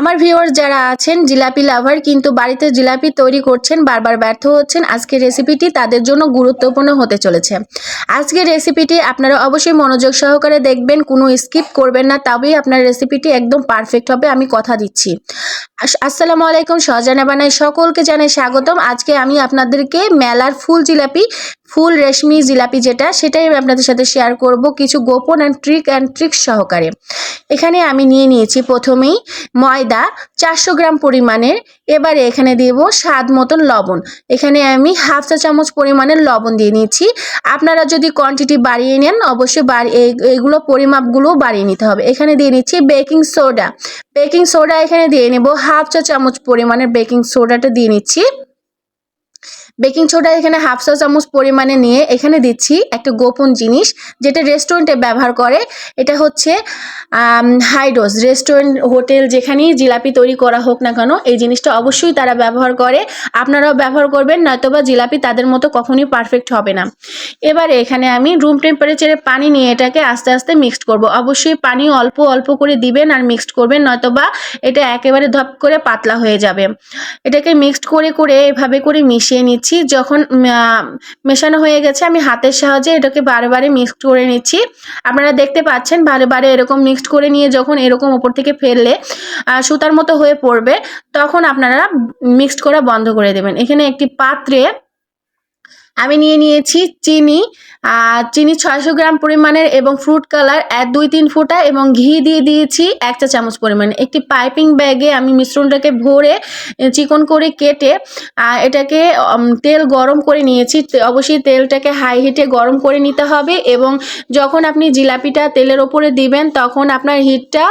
আমার ভিউয়ার্স যারা আছেন, জিলাপি লাভার কিন্তু বাড়িতে জিলাপি তৈরি করছেন, বারবার ব্যর্থ হচ্ছেন। আজকের রেসিপিটি তাদের জন্য গুরুত্বপূর্ণ হতে চলেছে। আজকের রেসিপিটি আপনারা অবশ্যই মনোযোগ সহকারে দেখবেন, কোনো স্কিপ করবেন না, তবেই আপনার রেসিপিটি একদম পারফেক্ট হবে, আমি কথা দিচ্ছি। আস- আসসালামু আলাইকুম, সহজানা বানাই সকলকে জানাই স্বাগতম। আজকে আমি আপনাদেরকে মেলার ফুল জিলাপি ফুল রেশমি জিলাপি যেটা, সেটাই আমি আপনাদের সাথে শেয়ার করব কিছু গোপন অ্যান্ড ট্রিক অ্যান্ড ট্রিক্স সহকারে। এখানে আমি নিয়ে নিয়েছি প্রথমেই ময়দা চারশো গ্রাম পরিমাণের, এবারে এখানে দেব স্বাদ মতন লবণ। এখানে আমি হাফ চা চামচ পরিমাণের লবণ দিয়ে নিচ্ছি। আপনারা যদি কোয়ান্টিটি বাড়িয়ে নেন, অবশ্যই এইগুলো পরিমাপগুলো বাড়িয়ে নিতে হবে। এখানে দিয়ে নিচ্ছি বেকিং সোডা বেকিং সোডা এখানে দিয়ে নেব হাফ চা চামচ পরিমাণের বেকিং সোডাটা দিয়ে নিচ্ছি। বেকিং সোডা এখানে হাফ চা চামচ পরিমাণে নিয়ে এখানে দিচ্ছি একটা গোপন জিনিস, যেটা রেস্টুরেন্টে ব্যবহার করে। এটা হচ্ছে হাইডোজ রেস্টুরেন্ট, হোটেল যেখানেই জিলাপি তৈরি করা হোক না কেন, এই জিনিসটা অবশ্যই তারা ব্যবহার করে। আপনারাও ব্যবহার করবেন, নয়তোবা জিলাপি তাদের মতো কখনোই পারফেক্ট হবে না। এবারে এখানে আমি রুম টেম্পারেচারে পানি নিয়ে এটাকে আস্তে আস্তে মিক্সড করব। অবশ্যই পানি অল্প অল্প করে দিবেন আর মিক্সড করবেন, নয়তোবা এটা একেবারে ধপ করে পাতলা হয়ে যাবে। এটাকে মিক্সড করে করে এভাবে করে মিশিয়ে নিচ্ছি। যখন আহ, মেশানো হয়ে গেছে আমি হাতের সাহায্যে এটাকে বারে বারে মিক্সড করে নিচ্ছি। আপনারা দেখতে পাচ্ছেন বারে বারে এরকম মিক্সড করে নিয়ে যখন এরকম ওপর থেকে ফেললে সুতার মতো হয়ে পড়বে তখন আপনারা মিক্সড করা বন্ধ করে দেবেন। এখানে একটি পাত্রে আমি নিয়ে নিয়েছি চিনি চিনি ছয়শো গ্রাম পরিমাণের এবং ফ্রুট কালার এক, দুই, তিন ফোঁটা এবং ঘি দিয়ে দিয়েছি এক চা চামচ পরিমাণে। একটি পাইপিং ব্যাগে আমি মিশ্রণটাকে ভরে চিকন করে কেটে এটাকে তেল গরম করে নিয়েছি। অবশ্যই তেলটাকে হাই হিটে গরম করে নিতে হবে এবং যখন আপনি জিলাপিটা তেলের ওপরে দিবেন, তখন আপনার হিটটা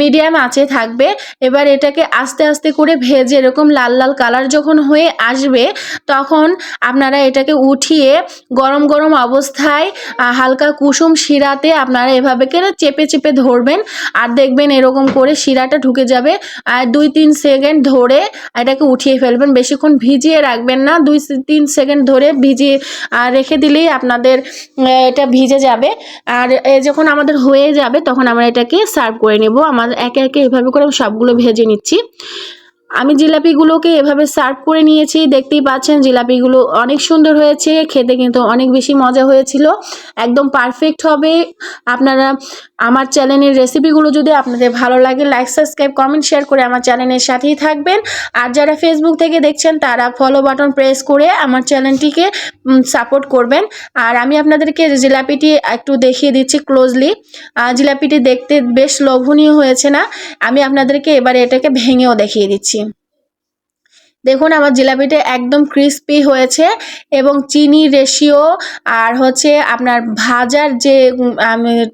মিডিয়াম আঁচে থাকবে। এবার এটাকে আস্তে আস্তে করে ভেজে এরকম লাল লাল কালার যখন হয়ে আসবে, তখন আপনারা এটাকে উঠিয়ে গরম গরম অবস্থায় হালকা কুসুম শিরাতে আপনারা এভাবে করে চেপে চেপে ধরবেন আর দেখবেন এরকম করে শিরাটা ঢুকে যাবে। আর দুই তিন সেকেন্ড ধরে এটাকে উঠিয়ে ফেলবেন, বেশিক্ষণ ভিজিয়ে রাখবেন না, দুই তিন সেকেন্ড ধরে ভিজিয়ে রেখে দিলেই আপনাদের এটা ভিজে যাবে। আর যখন আমাদের হয়ে যাবে তখন আমরা এটাকে সার্ভ করে নেব। আমাদের একে একে এভাবে করে সবগুলো ভেজে নিচ্ছি। আমি জিলাপিগুলোকে এভাবে সার্ভ করে নিয়েছি, দেখতেই পাচ্ছেন জিলাপিগুলো অনেক সুন্দর হয়েছে, খেতে কিন্তু অনেক বেশি মজা হয়েছিল, একদম পারফেক্ট হবে। আপনারা আমার চ্যানেলের রেসিপিগুলো যদি আপনাদের ভালো লাগে লাইক সাবস্ক্রাইব কমেন্ট শেয়ার করে আমার চ্যানেলের সাথেই থাকবেন। আর যারা ফেসবুক থেকে দেখছেন, তারা ফলো বাটন প্রেস করে আমার চ্যানেলটিকে সাপোর্ট করবেন। আর আমি আপনাদেরকে জিলাপিটি একটু দেখিয়ে দিচ্ছি ক্লোজলি জিলাপিটি দেখতে বেশ লোভনীয় হয়েছে না? আমি আপনাদেরকে এবারে এটাকে ভেঙেও দেখিয়ে দিচ্ছি। দেখুন, আমার জিলাপিটা একদম ক্রিস্পি হয়েছে এবং চিনি রেশিও আর হচ্ছে আপনার ভাজার যে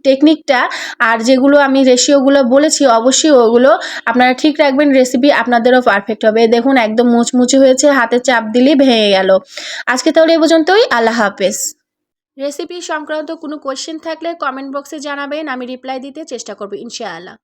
টেকনিকটা আর যেগুলো আমি রেশিওগুলো বলেছি, অবশ্যই ওগুলো আপনারা ঠিক রাখবেন রেসিপি আপনাদেরও পারফেক্ট হবে। দেখুন, একদম মুচমুচে হয়েছে, হাতে চাপ দিলেই ভেঙে গেল। আজকে তাহলে এ পর্যন্তই, আল্লাহ হাফেজ। রেসিপি সংক্রান্ত কোনো কোয়েশ্চেন থাকলে কমেন্ট বক্সে জানাবেন, আমি রিপ্লাই দিতে চেষ্টা করব, ইনশাআল্লাহ।